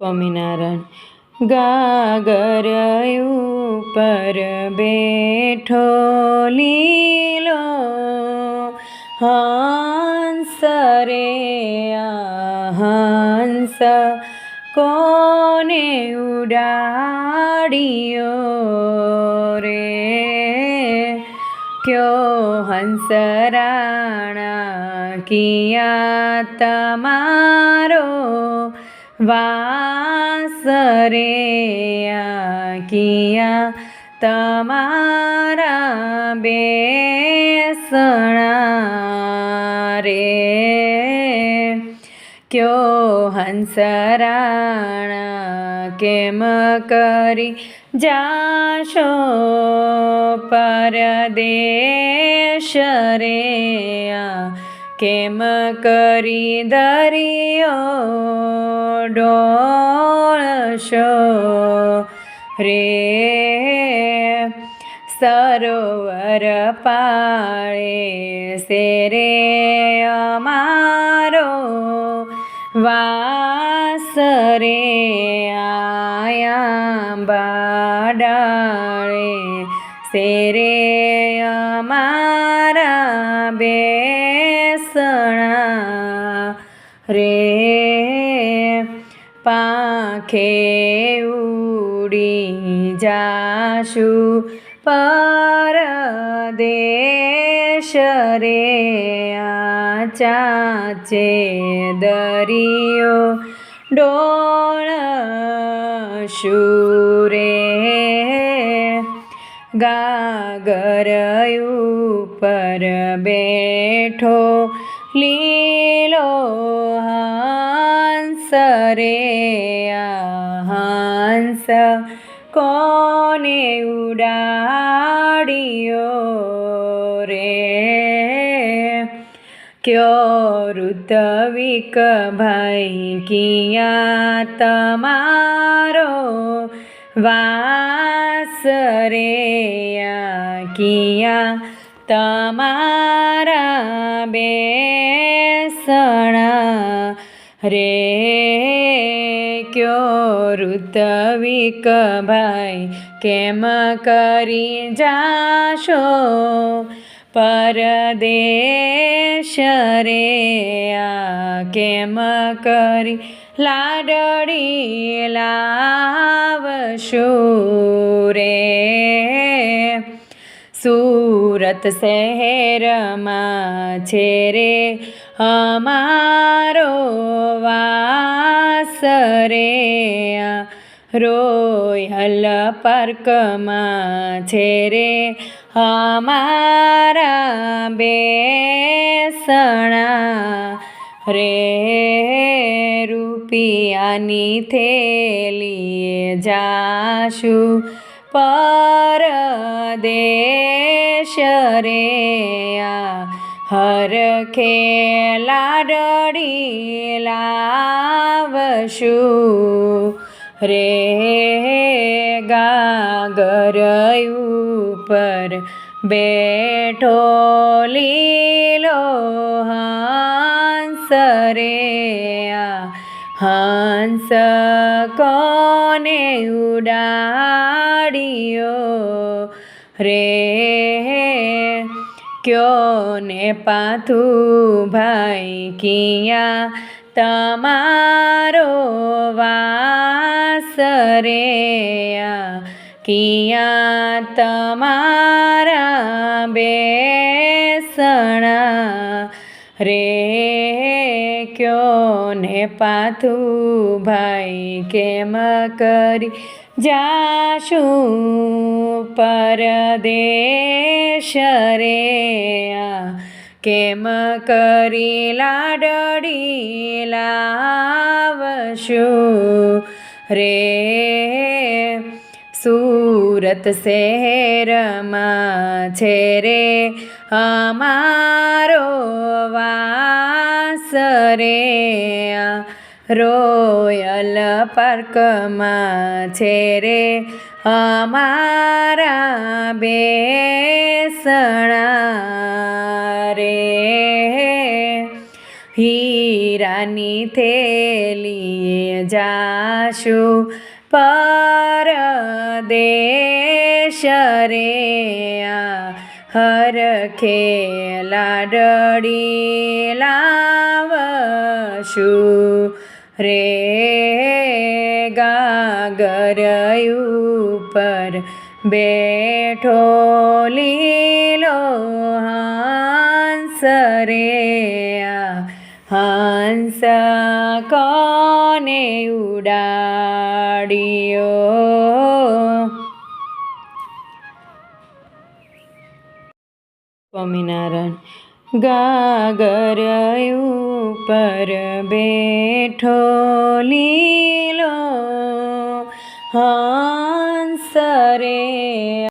સ્વામિનારાયણ ગાગર ઉપર બેઠો લીલો હંસ રે હંસ કોને ઉડાડ્યો રે? ક્યો હંસ રાણા કિયા તમારો વાસ રે કિયા તમારા બેસણા રે. ક્યો હંસરાણા કેમ કરી જાશો પરદેશ રે આ? કેમ કરી દરિયો ડોળશો રે સરોવર પાળે શેરે અમારો વાસ રે આયા બાડાળે અમારા પાંખે ઉડી જાશુ. પરદેશ રે આ ચાચે દરિયો ડોળ શુરે ગાગર ઉપર બેઠો લીલો રે હંસ કોને ઉડાડ્યો રે? ક્યો ઋતવિક ભાઈ કિયા તમારો વાસ રે? કિયા તમારા બેસણા રે ક્યો ઋતવિક ભાઈ? કેમ કરી જાશો? પરદેશ રે આ કેમ કરી લાડડી લાવશો રે? સુરત શહેરમાં છે રે, અમારો વાસ રે. રોયલ પાર્કમાં છે રે, અમારા બેસણા. રે રૂપિયાની થેલીએ જાશું. પરદેશ રે આ હર ખેલાડડી લાવશું. રે ગાગરયું ઉપર બેઠો લીલો હંસ રે હંસ કોને ઉડાડ્યો રે. ક્યો ને પાથું ભાઈ કિયા તમારો વાસ રે? કિયા તમારા બેસણા રે? ક્યો ને પાથું ભાઈ કેમ કરી જાશું પરદેશ રે કેમ કરી લાડડી લાવશું રે? સુરત શહેરમાં છે રે અમારો વાસ રે રોયલ પાર્કમાં છે રે અમારા બેસણા રે. હીરાની થેલીએ જાશું પરદેશ રે આ હરખે ડડી લાવશું. રે ગાગર ઉપર બેઠો લીલો હંસ હાંસ કોને ઉડાડ્યો? સ્વામિનારાયણ ગાગર ઉપર બેઠો લીલો. હા